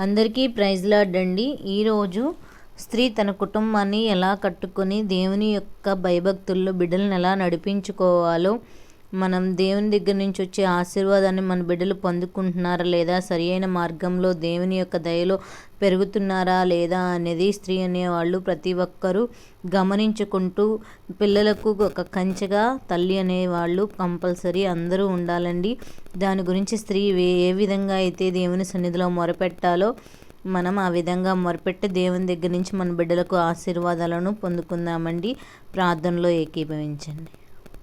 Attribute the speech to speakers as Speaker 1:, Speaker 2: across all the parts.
Speaker 1: అందరికీ ప్రైజ్ లాడండి ఈరోజు స్త్రీ తన కుటుంబాన్ని ఎలా కట్టుకొని దేవుని యొక్క భయభక్తుల్లో బిడ్డలను ఎలా నడిపించుకోవాలో మనం దేవుని దగ్గర నుంచి వచ్చే ఆశీర్వాదాన్ని మన బిడ్డలు పొందుకుంటున్నారా లేదా? సరి అయిన మార్గంలో దేవుని యొక్క దయలో పెరుగుతున్నారా లేదా అనేది స్త్రీ అనేవాళ్ళు ప్రతి ఒక్కరూ గమనించుకుంటూ పిల్లలకు ఒక కంచెగా తల్లి అనేవాళ్ళు కంపల్సరీ అందరూ ఉండాలండి. దాని గురించి స్త్రీ ఏ విధంగా అయితే దేవుని సన్నిధిలో మొరపెట్టాలో మనం ఆ విధంగా మొరపెట్టి దేవుని దగ్గర నుంచి మన బిడ్డలకు ఆశీర్వాదాలను పొందుకుందామండి. ప్రార్థనలో ఏకీభవించండి.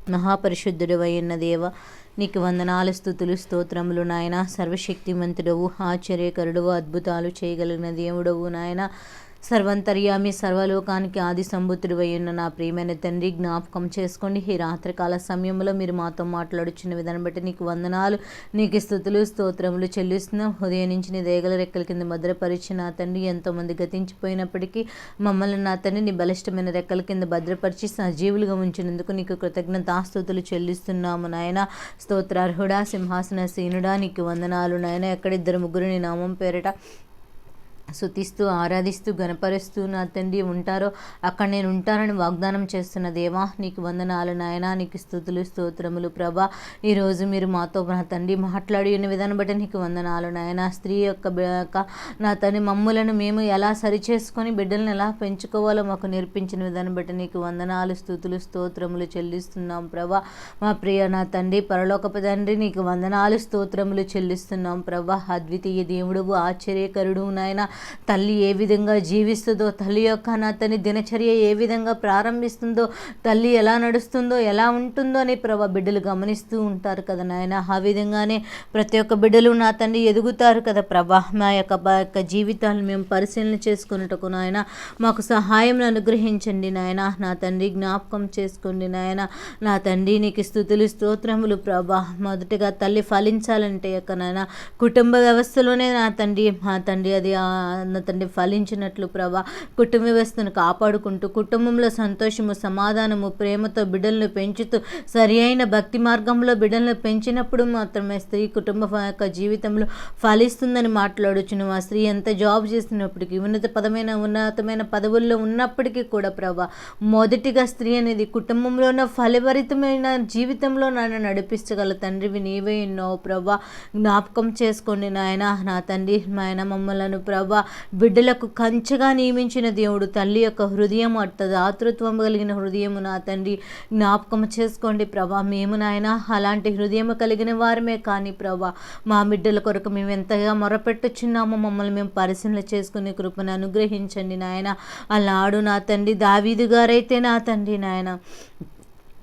Speaker 1: మహాపరిశుద్ధుడు అయిన దేవ నీకు వందనాలు స్థుతులు స్తోత్రములు నాయన. సర్వశక్తిమంతుడవు ఆశ్చర్యకరుడవు అద్భుతాలు చేయగలిగిన దేవుడవు నాయన. సర్వంతర్యామి సర్వలోకానికి ఆది సంబుద్ధుడు ఉన్న నా ప్రియమైన తండ్రి జ్ఞాపకం చేసుకోండి. ఈ రాత్రికాల సమయంలో మీరు మాతో మాట్లాడుచున్న విధానం బట్టి నీకు వందనాలు నీకు స్థుతులు స్తోత్రములు చెల్లిస్తున్నాం. ఉదయం నుంచి నీ దేగల రెక్కల కింద భద్రపరిచి నా తండ్రి ఎంతోమంది గతించిపోయినప్పటికీ మమ్మల్ని నా తండ్రి నీ బలిష్టమైన రెక్కల కింద భద్రపరిచి సజీవులుగా ఉంచినందుకు నీకు కృతజ్ఞతాస్తుతులు చెల్లిస్తున్నాము నాయన. స్తోత్రార్హుడా సింహాసన సీనుడా నీకు వందనాలు నాయన. ఎక్కడిద్దరు ముగ్గురు నీ నామం పేరిట శుతిస్తూ ఆరాధిస్తూ గణపరుస్తూ నా తండ్రి ఉంటారో అక్కడ నేను ఉంటానని వాగ్దానం చేస్తున్న దేవా నీకు వందనాలు నాయన నీకు స్థుతులు స్తోత్రములు ప్రభా. ఈరోజు మీరు మాతో నా తండ్రి మాట్లాడి ఉన్న విధానం బట్టి నీకు వందనాలు నాయన. స్త్రీ యొక్క నా తండ్రి మమ్ములను మేము ఎలా సరిచేసుకొని బిడ్డలను ఎలా పెంచుకోవాలో మాకు నేర్పించిన విధానం బట్టి నీకు వందనాలు స్థుతులు స్తోత్రములు చెల్లిస్తున్నాం ప్రభా. మా ప్రియ నా తండ్రి పరలోకపు తండ్రి నీకు వందనాలు స్తోత్రములు చెల్లిస్తున్నాం ప్రభా. అద్వితీయ దేవుడు ఆశ్చర్యకరుడు నాయన. తల్లి ఏ విధంగా జీవిస్తుందో తల్లి యొక్క నా దినచర్య ఏ విధంగా ప్రారంభిస్తుందో తల్లి ఎలా నడుస్తుందో ఎలా ఉంటుందో అని ప్రభా బిడ్డలు గమనిస్తూ ఉంటారు కదా నాయన. ఆ విధంగానే ప్రతి ఒక్క బిడ్డలు నా తండ్రి ఎదుగుతారు కదా ప్రభా. మా యొక్క యొక్క జీవితాలను మేము పరిశీలన చేసుకున్నట్టుకు నాయన మాకు సహాయం అనుగ్రహించండి నాయన. నా తండ్రి జ్ఞాపకం చేసుకోండి నాయన. నా తండ్రి నీకు స్థుతులు స్తోత్రములు ప్రభా. మొదటిగా తల్లి ఫలించాలంటే యొక్క నాయన కుటుంబ వ్యవస్థలోనే నా తండ్రి మా తండ్రి అది తండ్రి ఫలించినట్లు ప్రభా కుటుంబ వ్యవస్థను కాపాడుకుంటూ కుటుంబంలో సంతోషము సమాధానము ప్రేమతో బిడ్డలను పెంచుతూ సరి అయిన భక్తి మార్గంలో బిడ్డలను పెంచినప్పుడు మాత్రమే స్త్రీ కుటుంబ యొక్క జీవితంలో ఫలిస్తుందని మాట్లాడుచును ఆ స్త్రీ ఎంత జాబ్ చేసినప్పటికీ ఉన్నత పదమైన ఉన్నతమైన పదవుల్లో ఉన్నప్పటికీ కూడా ప్రభా మొదటిగా స్త్రీ అనేది కుటుంబంలోన ఉన్న ఫలభరితమైన జీవితంలో నన్ను నడిపించగల తండ్రివి నీవే ఎన్నో ప్రభా జ్ఞాపకం చేసుకోండి నాయన. నా తండ్రి నాయన మమ్మలను ప్రభా బిడ్డలకు కంచెగా నియమించిన దేవుడు తల్లి యొక్క హృదయం అట్ట దాతృత్వం కలిగిన హృదయము నా తండ్రి. జ్ఞాపకం చేసుకోండి ప్రభా. మేము నాయన అలాంటి హృదయం కలిగిన వారమే కానీ ప్రభా. మా బిడ్డల కొరకు మేము ఎంతగా మొరపెట్టుచున్నామో మమ్మల్ని మేము పరిశీలన చేసుకునే కృపను అనుగ్రహించండి నాయన. అలాడు నా తండ్రి. దావీదు గారైతే నా తండ్రి నాయన.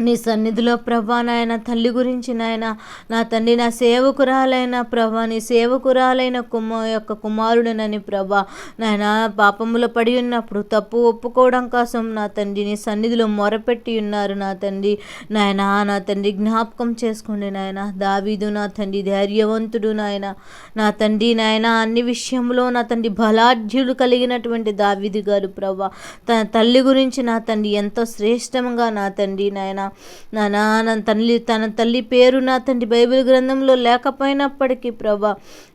Speaker 1: నీ సన్నిధిలో ప్రభా నాయన తల్లి గురించి నాయన నా తండ్రి నా సేవకురాలైన ప్రభా నీ సేవకురాలైన కుమ యొక్క కుమారుడినని ప్రభా నాయన పాపములో పడి ఉన్నప్పుడు తప్పు ఒప్పుకోవడం కోసం నా తండ్రి నీ సన్నిధిలో మొరపెట్టి ఉన్నారు నా తండ్రి నాయన. నా తండ్రి జ్ఞాపకం చేసుకోండి నాయన. దావీదు నా తండ్రి ధైర్యవంతుడు నాయన. నా తండ్రి నాయన అన్ని విషయంలో నా తండ్రి బలాఢ్యుడు కలిగినటువంటి దావీదు గారు ప్రభా. తన తల్లి గురించి నా తండ్రి ఎంతో శ్రేష్టంగా నా తండ్రి నాయన నా నాన్న తల్లి తన తల్లి పేరు నా తండ్రి బైబిల్ గ్రంథంలో లేకపోయినప్పటికీ ప్రభా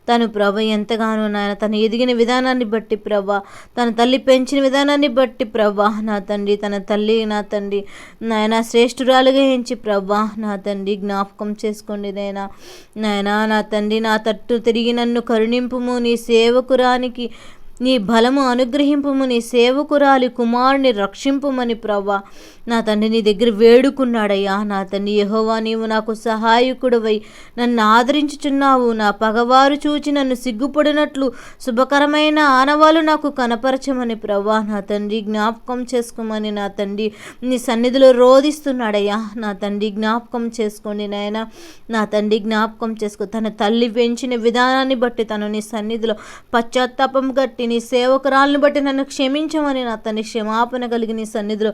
Speaker 1: తను ప్రభ ఎంతగానో నాయన తను ఎదిగిన విధానాన్ని బట్టి ప్రభా తన తల్లి పెంచిన విధానాన్ని బట్టి ప్రభా నా తండ్రి తన తల్లి నా తండ్రి నాయన శ్రేష్ఠురాలుగా ఎంచి ప్రభా నా తండ్రి జ్ఞాపకం చేసుకోండి నాయన. నాయన నా తండ్రి నా తట్టు తిరిగి నన్ను కరుణింపుము నీ సేవకురానికి నీ బలము అనుగ్రహింపము నీ సేవకురాలి కుమారుని రక్షింపమని ప్రభా నా తండ్రి నీ దగ్గర వేడుకున్నాడయ్యా. నా తండ్రి యహోవా నీవు నాకు సహాయకుడవై నన్ను ఆదరించుచున్నావు. నా పగవారు చూచి నన్ను సిగ్గుపడినట్లు శుభకరమైన ఆనవాలు నాకు కనపరచమని ప్రవ్వా. నా తండ్రి జ్ఞాపకం చేసుకోమని నా తండ్రి నీ సన్నిధిలో రోధిస్తున్నాడయ్యా. నా తండ్రి జ్ఞాపకం చేసుకోండి నాయన. నా తండ్రి జ్ఞాపకం చేసుకో. తన తల్లి పెంచిన విధానాన్ని బట్టి తను నీ సన్నిధిలో పశ్చాత్తాపం గట్టి నీ సేవకురాలను బట్టి నన్ను క్షమించమని నా తండ్రి క్షమాపణ కలిగి నీ సన్నిధిలో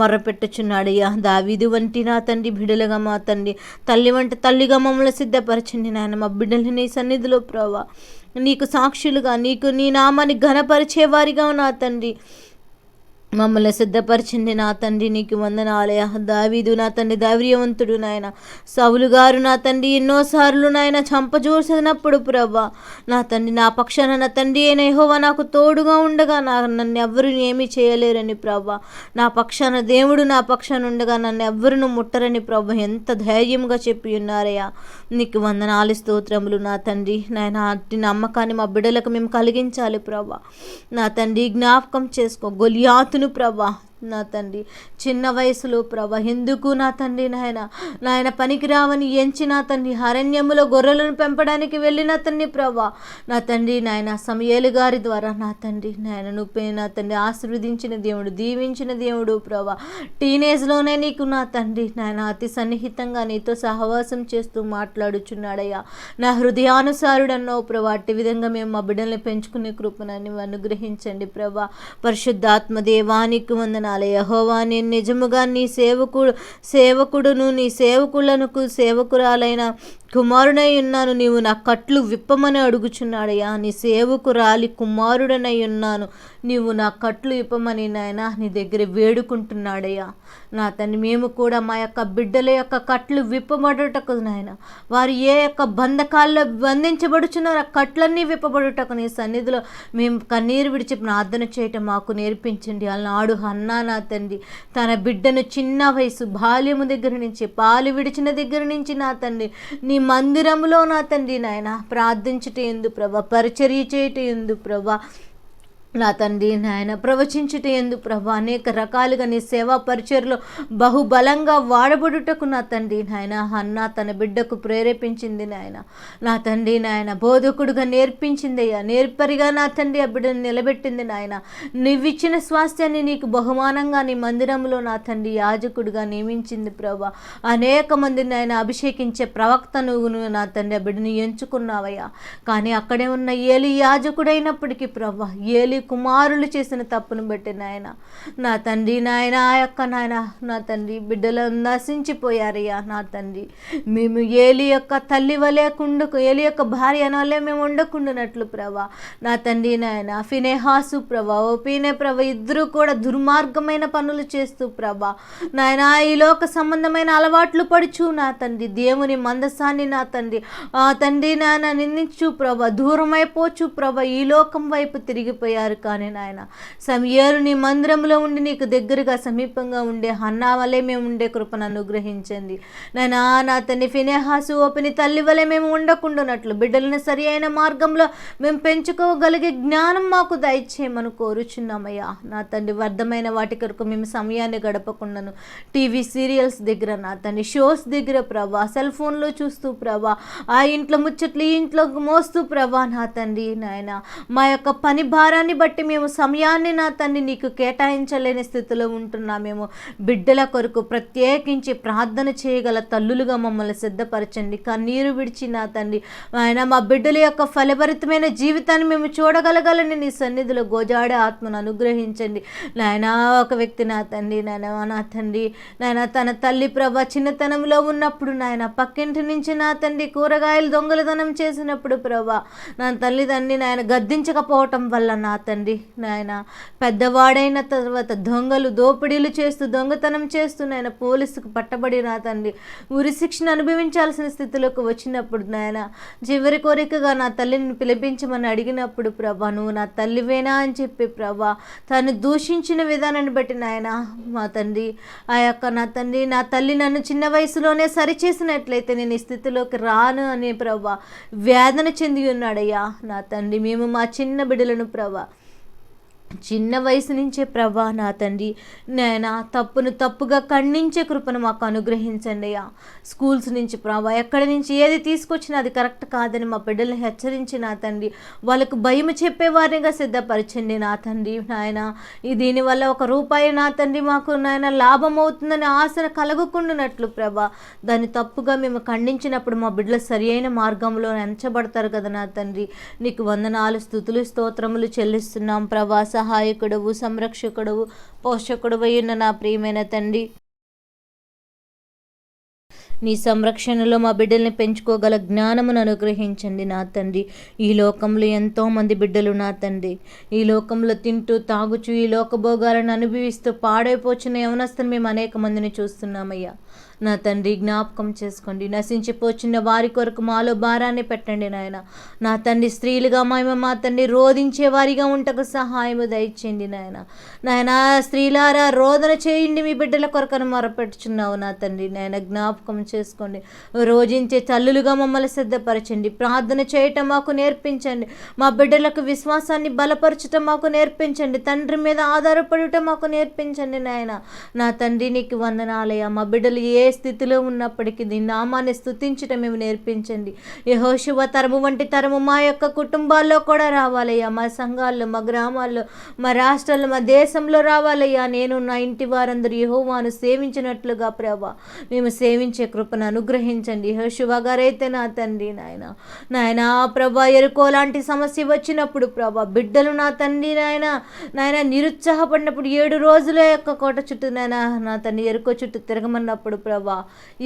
Speaker 1: మొర్రపెట్టుచున్నాడయ్యా దావీది వంటి నా తండ్రి బిడ్డలుగా మా తండ్రి తల్లి వంటి తల్లిగా మమ్మల్ని సిద్ధపరచండి నాయన. మా బిడ్డల్ని నీ సన్నిధిలో ప్రభా నీకు సాక్షులుగా నీకు నీ నామాన్ని ఘనపరిచేవారిగా నా తండ్రి మమ్మల్ని సిద్ధపరిచింది నా తండ్రి. నీకు వందనాలయ దావీదు నా తండ్రి ధైర్యవంతుడు నాయన. సవులు గారు నా తండ్రి ఎన్నోసార్లు నాయన చంపజూసినప్పుడు ప్రభా నా తండ్రి నా పక్షాన నా తండ్రి అయిన యెహోవా నాకు తోడుగా ఉండగా నా నన్ను ఎవ్వరు ఏమీ చేయలేరని ప్రభా. నా పక్షాన దేవుడు నా పక్షాన ఉండగా నన్ను ఎవ్వరును ముట్టరని ప్రభా. ఎంత ధైర్యంగా చెప్పి ఉన్నారయ్యా. నీకు వందనాలు స్తోత్రములు నా తండ్రి. నాయన అట్టి నమ్మకాన్ని మా బిడ్డలకు మేము కలిగించాలి ప్రభా. నా తండ్రి జ్ఞాపకం చేసుకో. గొలియాతు ప్రభా నా తండ్రి. చిన్న వయసులో ప్రభ ఎందుకు నా తండ్రి నాయన? నాయన పనికిరావని ఎంచి నా తండ్రి అరణ్యములో గొర్రెలను పెంపడానికి వెళ్ళిన తండ్రి ప్రభా. నా తండ్రి నాయన సమయలు గారి ద్వారా నా తండ్రి నాయన నువ్వు నా తండ్రి ఆశీర్వదించిన దేవుడు దీవించిన దేవుడు ప్రభా. టీనేజ్లోనే నీకు నా తండ్రి నాయన అతి సన్నిహితంగా నీతో సహవాసం చేస్తూ మాట్లాడుచున్నాడయ్యా. నా హృదయానుసారుడన్నో ప్రభా. అట్టి విధంగా మేము మా బిడ్డల్ని పెంచుకునే కృపణాన్ని అనుగ్రహించండి ప్రభా. పరిశుద్ధాత్మ దేవానికి వందన వందనాలు యహోవా నేను నిజముగా నీ సేవకుడు సేవకుడును నీ సేవకులను సేవకురాలైన కుమారుడై ఉన్నాను. నీవు నా కట్లు విప్పమని అడుగుచున్నాడయ్యా నీ సేవకురాలి కుమారుడనై ఉన్నాను. నీవు నా కట్లు విప్పమని నాయన నీ దగ్గర వేడుకుంటున్నాడయ్యా నా తండ్రి మేము కూడా మా యొక్క బిడ్డల యొక్క కట్లు విప్పబడుటకు నాయన వారు ఏ యొక్క బంధకాల్లో బంధించబడుచున్నారో ఆ కట్లన్నీ విప్పబడుటకు నీ సన్నిధిలో మేము కన్నీరు విడిచి ప్రార్థన చేయటం మాకు నేర్పించండి. అలనాడు అన్నా నా తండ్రి తన బిడ్డను చిన్న వయసు బాల్యము దగ్గర నుంచి పాలు విడిచిన దగ్గర నుంచి నా తండ్రి నీ మందిరంలో నా తండ్రి నాయన ప్రార్థించుట ఎందు ప్రభా పరిచర్య చేయట ఎందు ప్రభా నా తండ్రి నాయన ప్రవచించుట ఎందు ప్రభా అనేక రకాలుగా నీ సేవా పరిచయలో బహుబలంగా వాడబడుటకు నా తండ్రి నాయన అన్న తన బిడ్డకు ప్రేరేపించింది నాయన. నా తండ్రి నాయన బోధకుడుగా నేర్పించిందయ్యా నేర్పరిగా నా తండ్రి ఆ బిడ్డను నిలబెట్టింది నాయన. నువ్విచ్చిన స్వాస్థ్యాన్ని నీకు బహుమానంగా నీ మందిరంలో నా తండ్రి యాజకుడిగా నియమించింది ప్రభా. అనేక మంది నాయన అభిషేకించే ప్రవక్త నువ్వు నువ్వు నా తండ్రి ఆ బిడ్డను ఎంచుకున్నావయ్యా. కానీ అక్కడే ఉన్న ఏలి యాజకుడైనప్పటికీ ప్రభా ఏలి కుమారులు చేసిన తప్పును బట్టి నాయన. నా తండ్రి నాయన ఆ యొక్క నాయన నా తండ్రి బిడ్డలు నశించిపోయారయ్యా నా తండ్రి. మేము ఏలి యొక్క తల్లి వలే కుండకు ఏలి యొక్క భార్య వలే మేము ఉండకుండానట్లు ప్రభా. నా తండ్రి నాయన ఫినేహాసు ప్రభా ఓ ప్రభ ఇద్దరు కూడా దుర్మార్గమైన పనులు చేస్తూ ప్రభా. నాయన ఈ లోక సంబంధమైన అలవాట్లు పడుచు నా తండ్రి దేవుని మందసాన్ని నా తండ్రి. ఆ తండ్రి నాయన నిందించు ప్రభ దూరమైపోచు ప్రభ ఈ లోకం వైపు తిరిగిపోయారు కానీ నాయన. సమయరు నీ మందిరంలో ఉండి నీకు దగ్గరగా సమీపంగా ఉండే హన్నా వలె మేము ఉండే కృపను అనుగ్రహించండి. నాయన నా తన్ని ఫినేహాసు ఓపెని తల్లి వలె మేము ఉండకుండానట్లు బిడ్డలను సరి అయిన మార్గంలో మేము పెంచుకోగలిగే జ్ఞానం మాకు దయచేయమని కోరుచున్నామయ్యా. నా తండ్రి వర్ధమైన వాటి కొరకు మేము సమయాన్ని గడపకుండాను టీవీ సీరియల్స్ దగ్గర నా తండ్రి షోస్ దగ్గర ప్రభా సెల్ ఫోన్లో చూస్తూ ప్రభా ఆ ఇంట్లో ముచ్చట్లు ఈ ఇంట్లో మోస్తూ ప్రభా నా తండ్రి నాయన. మా యొక్క పని భారాన్ని బట్టి మేము సమయాన్ని నా తండ్రి నీకు కేటాయించలేని స్థితిలో ఉంటున్నామేమో బిడ్డల కొరకు ప్రత్యేకించి ప్రార్థన చేయగల తల్లులుగా మమ్మల్ని సిద్ధపరచండి. కన్నీరు విడిచి నా తండ్రి ఆయన మా బిడ్డల యొక్క ఫలభరితమైన జీవితాన్ని మేము చూడగలగాలని నీ సన్నిధిలో గోజాడే ఆత్మను అనుగ్రహించండి. నాయన ఒక వ్యక్తి నా తండ్రి నాయన నా తండ్రి నాయన తన తల్లి ప్రభ చిన్నతనంలో ఉన్నప్పుడు నాయన పక్కింటి నుంచి నా తండ్రి కూరగాయలు దొంగలదనం చేసినప్పుడు ప్రభా నా తల్లిదండ్రిని నాయన గద్దించకపోవటం వల్ల నా తండ్రి తండ్రి నాయన. పెద్దవాడైన తర్వాత దొంగలు దోపిడీలు చేస్తూ దొంగతనం చేస్తూ నాయన పోలీసుకు పట్టబడి నా తండ్రి. ఉరి శిక్షణ అనుభవించాల్సిన స్థితిలోకి వచ్చినప్పుడు నాయన చివరి కోరికగా నా తల్లిని పిలిపించమని అడిగినప్పుడు ప్రభా నువ్వు నా తల్లివేనా? అని చెప్పి ప్రభా తను దూషించిన విధానాన్ని బట్టి నాయన మా తండ్రి ఆ యొక్క నా తండ్రి నా తల్లి నన్ను చిన్న వయసులోనే సరిచేసినట్లయితే నేను ఈ స్థితిలోకి రాను అనే ప్రభా వేదన చెంది ఉన్నాడయ్యా నా తండ్రి. మేము మా చిన్న బిడ్డలను ప్రభా చిన్న వయసు నుంచే ప్రభా నా తండ్రి. నాయన తప్పును తప్పుగా ఖండించే కృపను మాకు అనుగ్రహించండి అయ్యా. స్కూల్స్ నుంచి ప్రభా ఎక్కడి నుంచి ఏది తీసుకొచ్చినా అది కరెక్ట్ కాదని మా బిడ్డల్ని హెచ్చరించి నా తండ్రి. వాళ్ళకు భయం చెప్పేవారిగా సిద్ధపరచండి నా తండ్రి నాయన. ఈ దీనివల్ల ఒక రూపాయి నా తండ్రి మాకు నాయన లాభం అవుతుందని ఆశన కలగకుండానట్లు ప్రభా. దాన్ని తప్పుగా మేము ఖండించినప్పుడు మా బిడ్డలు సరి అయిన మార్గంలో ఎంచబడతారు కదా నా తండ్రి. నీకు వందనాలు స్థుతులు స్తోత్రములు చెల్లిస్తున్నాం ప్రభా. సహాయకుడవు సంరక్షకుడవు పోషకుడు నా ప్రియమైన తండ్రి. నీ సంరక్షణలో మా బిడ్డల్ని పెంచుకోగల జ్ఞానమును అనుగ్రహించండి నా తండ్రి. ఈ లోకంలో ఎంతోమంది బిడ్డలు నా తండ్రి. ఈ లోకంలో తింటూ తాగుచూ ఈ లోకభోగాలను అనుభవిస్తూ పాడైపోచిన యవనస్తులు మేము అనేక మందిని చూస్తున్నామయ్యా. నా తండ్రి జ్ఞాపకం చేసుకోండి. నశించిపోచున్న వారి కొరకు మాలో భారాన్ని పెట్టండి నాయన. నా తండ్రి స్త్రీలుగా మేము మా తండ్రి రోధించే వారిగా ఉంటకు సహాయము దయచేయండి నాయన. నాయన స్త్రీలారా రోదన చేయండి మీ బిడ్డల కొరకను మొరపెట్టుచున్నావు నా తండ్రి. నాయన జ్ఞాపకం చేసుకోండి. రోజించే తల్లులుగా మమ్మల్ని సిద్ధపరచండి. ప్రార్థన చేయటం మాకు నేర్పించండి. మా బిడ్డలకు విశ్వాసాన్ని బలపరచటం మాకు నేర్పించండి. తండ్రి మీద ఆధారపడటం మాకు నేర్పించండి నాయన. నా తండ్రి నీకు వందనాలయ్యా. మా బిడ్డలు ఏ స్థితిలో ఉన్నప్పటికీ నీ నామాన్ని స్థుతించటం మేము నేర్పించండి. యహోశివ తరము వంటి తరము మా యొక్క కుటుంబాల్లో కూడా రావాలయ్యా. మా సంఘాల్లో మా గ్రామాల్లో మా రాష్ట్రాల్లో మా దేశంలో రావాలయ్యా. నేను నా ఇంటి వారందరూ యహోవాను సేవించినట్లుగా ప్రభా. మేము సేవించే కృపను అనుగ్రహించండి. యహోశివ గారైతే నా తండ్రి నాయన. నాయన ప్రభా ఎరుకో లాంటి సమస్య వచ్చినప్పుడు ప్రభా బిడ్డలు నా తండ్రి నాయన. నాయన నిరుత్సాహపడినప్పుడు ఏడు రోజుల యొక్క కోట చుట్టూ నాయన నా తండ్రి ఎరుకో చుట్టూ తిరగమన్నప్పుడు ప్రభా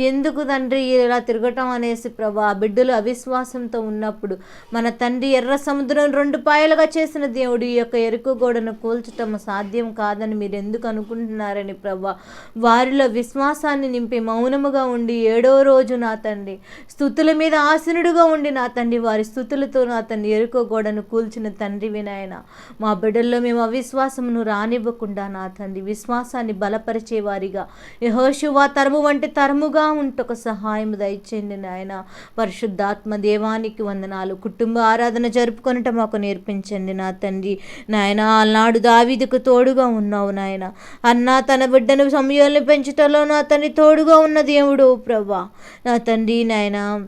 Speaker 1: ఎందుకు తండ్రి ఇలా తిరగటం అనేసి ప్రభా? బిడ్డలు అవిశ్వాసంతో ఉన్నప్పుడు మన తండ్రి ఎర్ర సముద్రం రెండు పాయలుగా చేసిన దేవుడు ఈ యొక్క ఎరుకు గోడను కూల్చటం సాధ్యం కాదని మీరు ఎందుకు అనుకుంటున్నారని ప్రభా? వారిలో విశ్వాసాన్ని నింపి మౌనముగా ఉండి ఏడో రోజు నా తండ్రి స్థుతుల మీద ఆసనుడుగా ఉండి నా తండ్రి వారి స్థుతులతో నా తండ్రి ఎరుకో గోడను కూల్చిన తండ్రి వినాయన మా బిడ్డల్లో మేము అవిశ్వాసమును రానివ్వకుండా నా తండ్రి విశ్వాసాన్ని బలపరిచే వారిగా యహోశువా తరము వంటి తరముగా ఉంటొక సహాయం దయచేయండి నాయన. పరిశుద్ధాత్మ దేవానికి వందనాలు. కుటుంబ ఆరాధన జరుపుకొనటం మాకు నేర్పించండి నా తండ్రి. నాయన ఆనాడు దావీదుకు తోడుగా ఉన్నావు నాయన. అన్న తన బిడ్డను సమయాన్ని పెంచటంలో నా తండ్రి తోడుగా ఉన్న దేవుడు ప్రభా. నా తండ్రి నాయన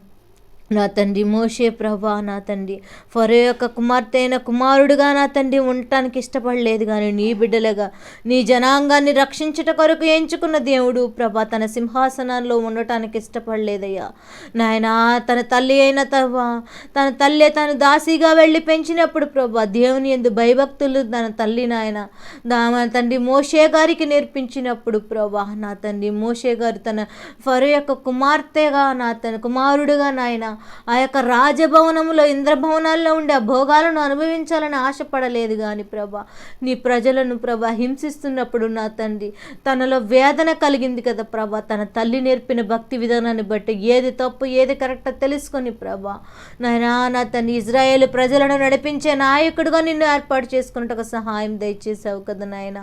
Speaker 1: నా తండ్రి మోషే ప్రభా నా తండ్రి. ఫరో యొక్క కుమార్తె అయిన కుమారుడుగా నా తండ్రి ఉండటానికి ఇష్టపడలేదు కానీ నీ బిడ్డలుగా నీ జనాంగాన్ని రక్షించుట కొరకు ఎంచుకున్న దేవుడు ప్రభా తన సింహాసనంలో ఉండటానికి ఇష్టపడలేదయ్యా. నాయన తన తల్లి అయిన తవ్వా తన తల్లి తను దాసిగా వెళ్ళి పెంచినప్పుడు ప్రభా దేవుని ఎందు భయభక్తులు తన తల్లి నాయన దా తండ్రి మోషే గారికి నేర్పించినప్పుడు ప్రభా నా తండ్రి మోషే గారు తన ఫరో యొక్క కుమార్తెగా నా తన కుమారుడుగా నాయన ఆ యొక్క రాజభవనంలో ఇంద్రభవనాల్లో ఉండే ఆ భోగాలను అనుభవించాలని ఆశపడలేదు కానీ ప్రభా. నీ ప్రజలను ప్రభా హింసిస్తున్నప్పుడు నా తండ్రి తనలో వేదన కలిగింది కదా ప్రభా. తన తల్లి నేర్పిన భక్తి విధానాన్ని బట్టి ఏది తప్పు ఏది కరెక్టో తెలుసుకొని ప్రభా. నాయనా నా తండ్రి ఇజ్రాయేల్ ప్రజలను నడిపించే నాయకుడుగా నిన్ను ఏర్పాటు చేసుకున్నట్టు సహాయం దయచేసావు కదా నాయన.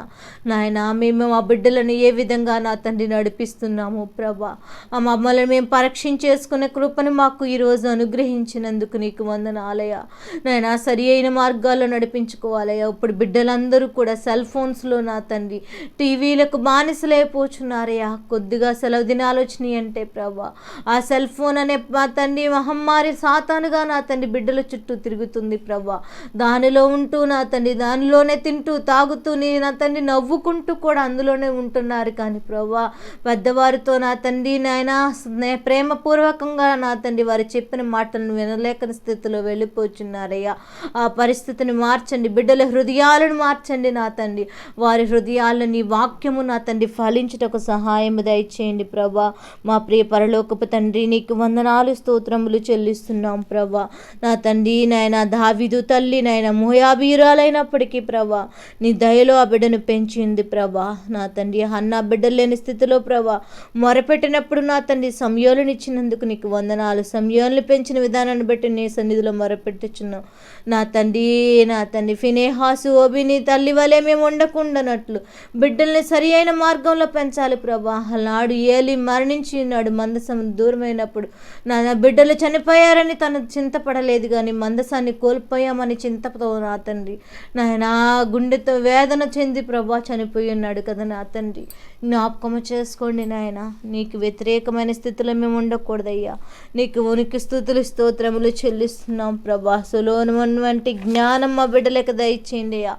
Speaker 1: నాయన మేము మా బిడ్డలను ఏ విధంగా నా తండ్రి నడిపిస్తున్నాము ప్రభా. ఆ మమ్మల్ని మేము పరీక్షించేసుకునే కృపను మాకు ఈరోజు అనుగ్రహించినందుకు నీకు వందనాలయ నాయన సరి అయిన మార్గాల్లో నడిపించుకోవాలయ్యా. ఇప్పుడు బిడ్డలందరూ కూడా సెల్ ఫోన్స్లో నా తండ్రి టీవీలకు బానిసలైపోచున్నారయ్యా. కొద్దిగా సెలవు దినాలు వచ్చినాయి అంటే ప్రభా ఆ సెల్ ఫోన్ అనే మా తండ్రి మహమ్మారి సాతానుగా నా తండ్రి బిడ్డల చుట్టూ తిరుగుతుంది ప్రభా దానిలో ఉంటూ నా తండ్రి దానిలోనే తింటూ తాగుతూ నీ నా తండ్రి నవ్వుకుంటూ కూడా అందులోనే ఉంటున్నారు కానీ ప్రభా పెద్దవారితో నా తండ్రి నాయన ప్రేమపూర్వకంగా నా తండ్రి వారి చెప్పిన మాటలను వినలేకని స్థితిలో వెళ్ళిపోచున్నారయ్యా. ఆ పరిస్థితిని మార్చండి. బిడ్డల హృదయాలను మార్చండి నా తండ్రి. వారి హృదయాలను నీ వాక్యము నా తండ్రి ఫలించుటకు సహాయం దయచేయండి ప్రభా. మా ప్రియ పరలోకపు తండ్రి నీకు వందనాలు స్తోత్రములు చెల్లిస్తున్నాం ప్రభా. నా తండ్రి నాయన దావిదు తల్లి నాయన మోయాబీరాలైనప్పటికీ ప్రభా నీ దయలో ఆ బిడ్డను పెంచింది ప్రభా. నా తండ్రి అన్న బిడ్డలు లేని స్థితిలో ప్రభా మొరపెట్టినప్పుడు నా తండ్రి సమయోలను ఇచ్చినందుకు నీకు వందనాలు సమయోలను పెంచిన విధానాన్ని బట్టి నీ సన్నిధిలో మొరపెట్టుచున్నాం నా తండ్రి నా తండ్రి ఫినేహాసు ఓబిని తల్లి వలె మేము ఉండకుండానట్లు బిడ్డల్ని సరి అయిన మార్గంలో పెంచాలి ప్రభా. నాడు ఏలి మరణించి ఉన్నాడు మందసం దూరమైనప్పుడు నా బిడ్డలు చనిపోయారని తను చింతపడలేదు కానీ మందసాన్ని కోల్పోయామని చింతతో నా తండ్రి. నా గుండెతో వేదన చెంది ప్రభా చనిపోయి ఉన్నాడు కదా నా తండ్రి. జ్ఞాపకము చేసుకోండి నాయన నీకు వ్యతిరేకమైన స్థితిలో మేము ఉండకూడదయ్యా. నీకు ఉనికి స్థుతులు స్తోత్రములు చెల్లిస్తున్నాం ప్రభా. సులోను వంటి జ్ఞానం మా బిడ్డలకు దయచేయండి అయ్యా.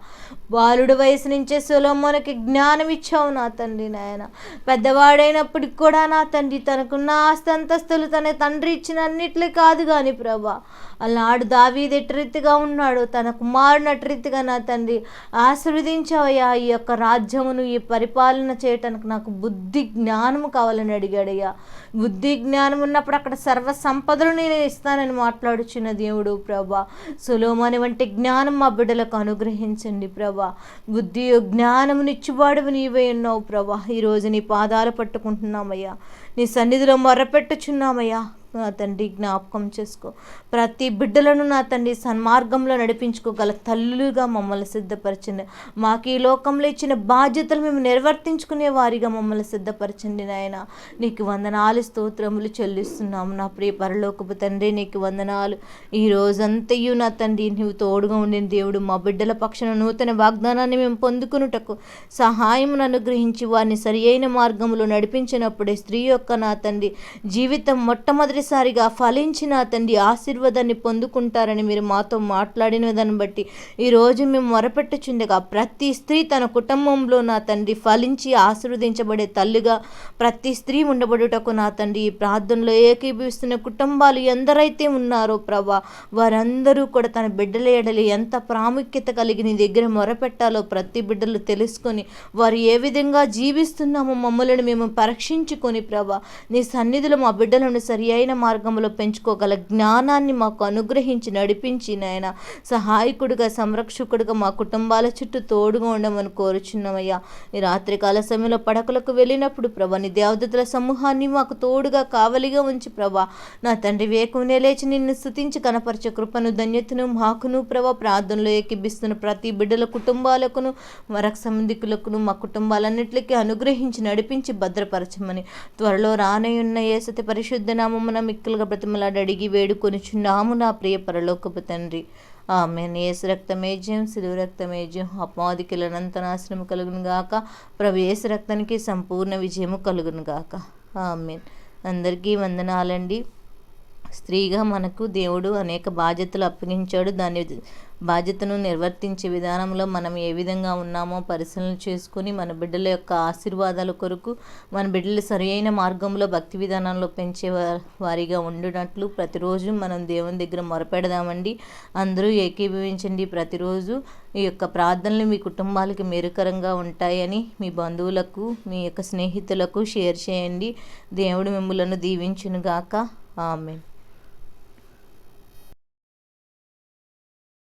Speaker 1: బాలుడు వయసు నుంచే సొలొమోనుకి జ్ఞానం ఇచ్చావు నా తండ్రి నాయన. పెద్దవాడైనప్పటికి కూడా నా తండ్రి తనకున్న ఆస్తి అంతస్తులు తన తండ్రి ఇచ్చిన అన్నిట్లే కాదు కానీ ప్రభా. అలనాడు దావీదు రీతిగా ఉన్నాడు? తన కుమారుని రీతిగా నా తండ్రి ఆశీర్వదించావయ్యా. ఈ యొక్క రాజ్యమును ఈ పరిపాలన చేయటానికి నాకు బుద్ధి జ్ఞానము కావాలని అడిగాడయ్యా. బుద్ధి జ్ఞానం ఉన్నప్పుడు అక్కడ సర్వ సంపదలు నేను ఇస్తానని మాట్లాడుచున్న దేవుడు ప్రభా. సులోమని వంటి జ్ఞానం మా బిడ్డలకు అనుగ్రహించండి ప్రభా. బుద్ధి జ్ఞానమునిచ్చువాడు నీవే ఉన్నావు ప్రభా. ఈరోజు నీ పాదాలు పట్టుకుంటున్నామయ్యా. నీ సన్నిధిలో చేసుకో నా తండ్రి జ్ఞాపకం చేసుకో. ప్రతి బిడ్డలను నా తండ్రి సన్మార్గంలో నడిపించుకోగల తల్లులుగా మమ్మల్ని సిద్ధపరచండి. మాకు ఈ లోకంలో ఇచ్చిన బాధ్యతలు మేము నిర్వర్తించుకునే వారిగా మమ్మల్ని సిద్ధపరచండి నాయన. నీకు వందనాలు స్తోత్రములు చెల్లిస్తున్నాము నా ప్రియ పరలోకపు తండ్రి నీకు వందనాలు. ఈ రోజంతయు నా తండ్రి నీవు తోడుగా ఉండిన దేవుడు మా బిడ్డల పక్షాన నూతన వాగ్దానాన్ని మేము పొందుకునుటకు సహాయమును అనుగ్రహించి వారిని సరి అయిన మార్గంలో నడిపించినప్పుడే స్త్రీ యొక్క నా తండ్రి జీవితం మొట్టమొదటి మొట్టమొదటిసారిగా ఫలించిన తండ్రి ఆశీర్వాదాన్ని పొందుకుంటారని మీరు మాతో మాట్లాడిన దాన్ని బట్టి ఈరోజు మేము మొరపెట్టుచుండగా ప్రతి స్త్రీ తన కుటుంబంలో నా తండ్రి ఫలించి ఆశీర్వదించబడే తల్లిగా ప్రతి స్త్రీ ఉండబడుటకు నా తండ్రి ఈ ప్రార్థనలో ఏకీభవిస్తున్న కుటుంబాలు ఎందరైతే ఉన్నారో ప్రభా వారందరూ కూడా తన బిడ్డల ఎడలి ఎంత ప్రాముఖ్యత కలిగి నీ దగ్గర మొరపెట్టాలో ప్రతి బిడ్డలు తెలుసుకొని వారు ఏ విధంగా జీవిస్తున్నామో మమ్మల్ని మేము పరీక్షించుకొని ప్రభా నీ సన్నిధిలో మా బిడ్డలను సరి అయిన మార్గంలో పెంచుకోగల జ్ఞానాన్ని మాకు అనుగ్రహించి నడిపించి నాయన. సహాయకుడిగా సంరక్షకుడిగా మా కుటుంబాల చుట్టూ తోడుగా ఉండమని కోరుచున్నామయ్యా. ఈ రాత్రికాల సమయంలో పడకలకు వెళ్ళినప్పుడు ప్రభా నీ దేవదతుల సమూహాన్ని మాకు తోడుగా కావలిగా ఉంచి ప్రభా. నా తండ్రి వేకునే లేచి నిన్ను స్థుతించి కనపరిచే కృపను ధన్యతను మాకును ప్రభా ప్రార్థనలో ఏకిపిస్తున్న ప్రతి బిడ్డల కుటుంబాలకును మరొక సంబంధికులకును మా కుటుంబాలన్నిటికీ అనుగ్రహించి నడిపించి భద్రపరచమని. త్వరలో రానయున్న ఏసతి పరిశుద్ధ నామమున మిక్కులుగా బ్రతిమలాడి అడిగి వేడుకొనిచున్నాము నా ప్రియ పరలోకపు తండ్రి. ఆమె ఏసు రక్తమేజ్యం సిలువ రక్తమేజ్యం అపాధికులనంత నాశనము కలుగును గాక. ప్రభు ఏసు రక్తానికి సంపూర్ణ విజయము కలుగును గాక. ఆమె అందరికీ వందనాలండి. స్త్రీగా మనకు దేవుడు అనేక బాధ్యతలు అప్పగించాడు. దాని బాధ్యతను నిర్వర్తించే విధానంలో మనం ఏ విధంగా ఉన్నామో పరిశీలన చేసుకుని మన బిడ్డల యొక్క ఆశీర్వాదాల కొరకు మన బిడ్డలు సరియైన మార్గంలో భక్తి విధానంలో పెంచే వారిగా ఉండినట్లు ప్రతిరోజు మనం దేవుని దగ్గర మొరపెడదామండి. అందరూ ఏకీభవించండి. ప్రతిరోజు ఈ యొక్క ప్రార్థనలు మీ కుటుంబాలకి మేరుకరంగా ఉంటాయని మీ బంధువులకు మీ యొక్క స్నేహితులకు షేర్ చేయండి. దేవుడు మిమ్మలను దీవించునుగాక. ఆమె